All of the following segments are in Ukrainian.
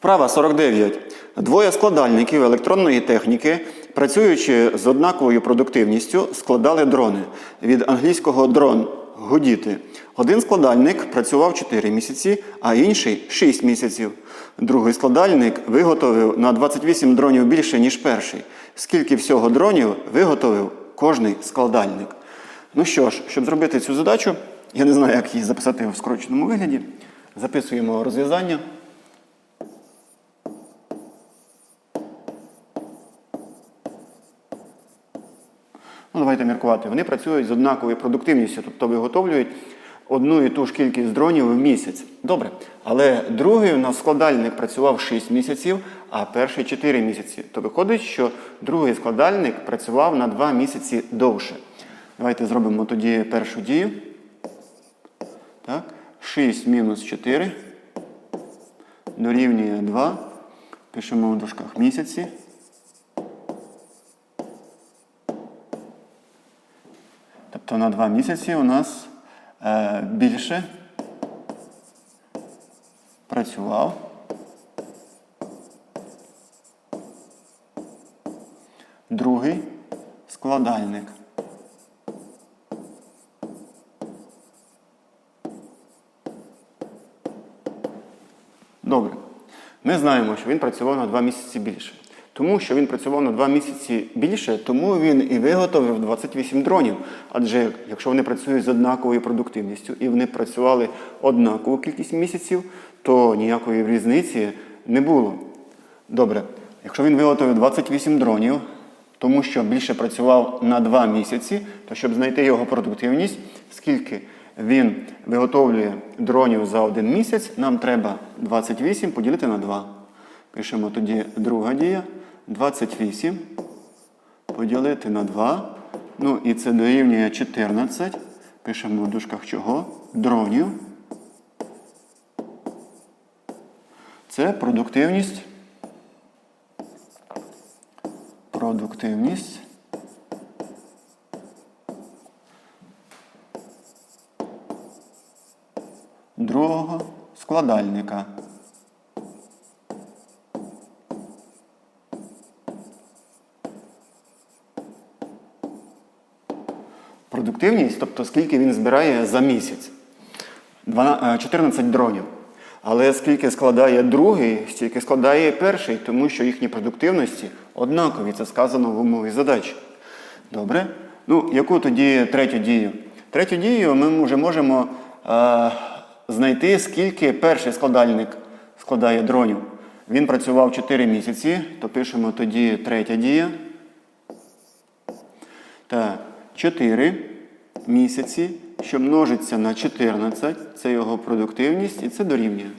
Вправа 49. Двоє складальників електронної техніки, працюючи з однаковою продуктивністю, складали дрони. Від англійського дрон гудіти. Один складальник працював 4 місяці, а інший 6 місяців. Другий складальник виготовив на 28 дронів більше, ніж перший. Скільки всього дронів виготовив кожний складальник? Ну що ж, щоб зробити цю задачу, я не знаю, як її записати в скороченому вигляді. Записуємо розв'язання. Ну, давайте міркувати. Вони працюють з однаковою продуктивністю, тобто виготовлюють одну і ту ж кількість дронів в місяць. Добре. Але другий у нас складальник працював 6 місяців, а перший 4 місяці. То виходить, що другий складальник працював на 2 місяці довше. Давайте зробимо тоді першу дію. Так. 6 мінус 4 дорівнює 2. Пишемо в дужках місяці. Тобто на 2 місяці у нас е, більше працював. Другий складальник. Добре. Ми знаємо, що він працював на 2 місяці більше. Тому що він працював на 2 місяці більше, тому він і виготовив 28 дронів. Адже якщо вони працюють з однаковою продуктивністю і вони працювали однакову кількість місяців, то ніякої різниці не було. Добре, якщо він виготовив 28 дронів, тому що більше працював на 2 місяці, то щоб знайти його продуктивність, скільки він виготовлює дронів за один місяць, нам треба 28 поділити на 2. Пишемо тоді друга дія. 28 поділити на 2. Ну і це дорівнює 14. Пишемо в дужках чого? Дронів. Це продуктивність. Продуктивність. Другого складальника. Продуктивність, тобто скільки він збирає за місяць. 14 дронів. Але скільки складає другий, стільки складає перший, тому що їхні продуктивності однакові. Це сказано в умові задачі. Добре? Ну, яку тоді третю дію? Третю дію ми вже можемо е, знайти, скільки перший складальник складає дронів. Він працював 4 місяці, то пишемо тоді третя дія. Так, 4 місяці, що множиться на 14, це його продуктивність і це дорівнює.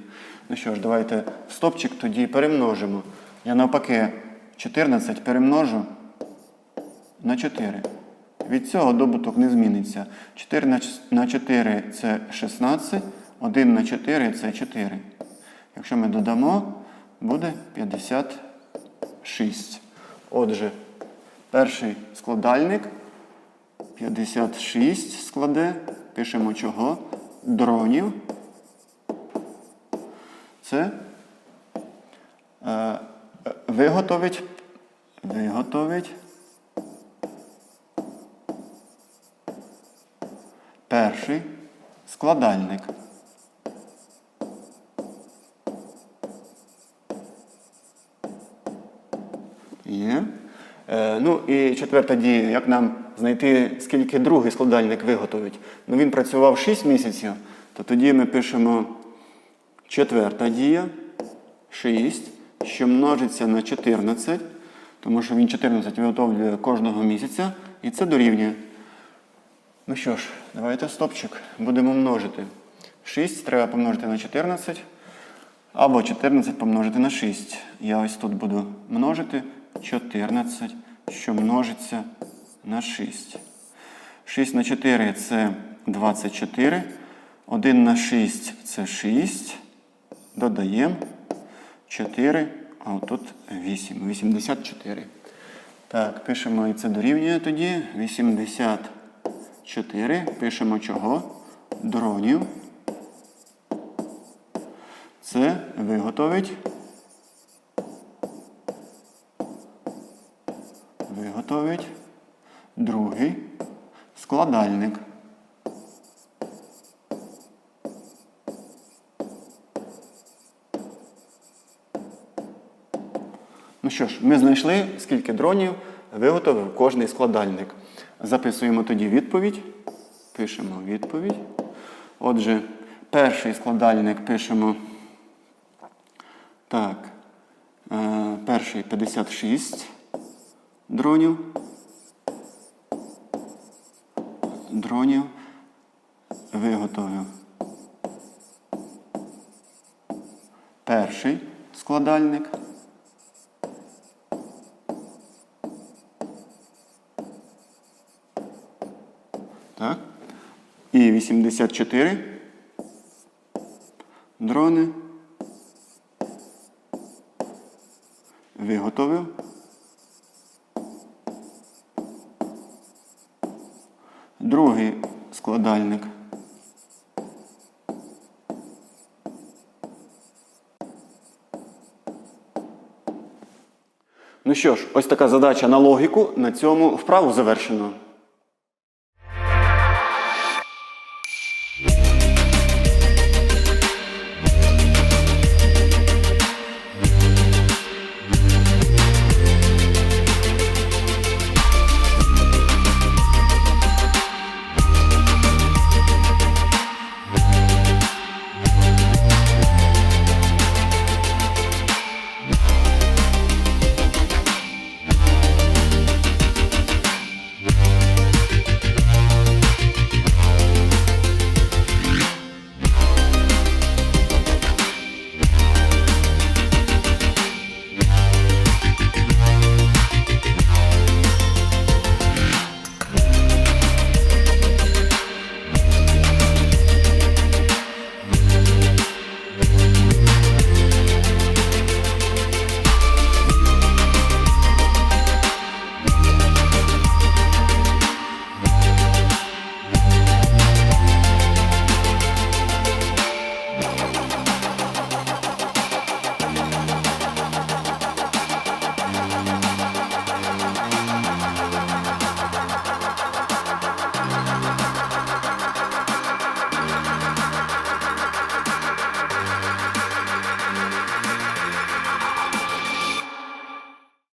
Ну що ж, давайте стопчик тоді перемножимо. Я навпаки 14 перемножу на 4. Від цього добуток не зміниться. 4 на 4 це 16, 1 на 4 це 4. Якщо ми додамо, буде 56. Отже, перший складальник 56 складе. Пишемо чого? Дронів. Це е, е, виготовить, виготовить перший складальник. Є. Е, ну і четверта дія, як нам знайти, скільки другий складальник виготовить. Ну він працював 6 місяців, то тоді ми пишемо четверта дія, 6, що множиться на 14, тому що він 14 виготовлює кожного місяця, і це дорівнює. Ну що ж, давайте стопчик будемо множити. 6 треба помножити на 14. Або 14 помножити на 6. Я ось тут буду множити 14, що множиться на 6. 6 на 4 це 24. 1 на 6 це 6. Додаємо 4, а отут 8. 84. Так, пишемо і це дорівнює тоді. 84. Пишемо чого? Дронів. Це виготовить. Виготовить другий складальник. Ну що ж, ми знайшли, скільки дронів виготовив кожний складальник. Записуємо тоді відповідь. Пишемо відповідь. Отже, перший складальник пишемо. Так. Е, перший 56 дронів. Дронів виготовив. Перший складальник. Так. І 84 дрони виготовив. Другий складальник. Ну що ж, ось така задача на логіку. На цьому вправу завершено.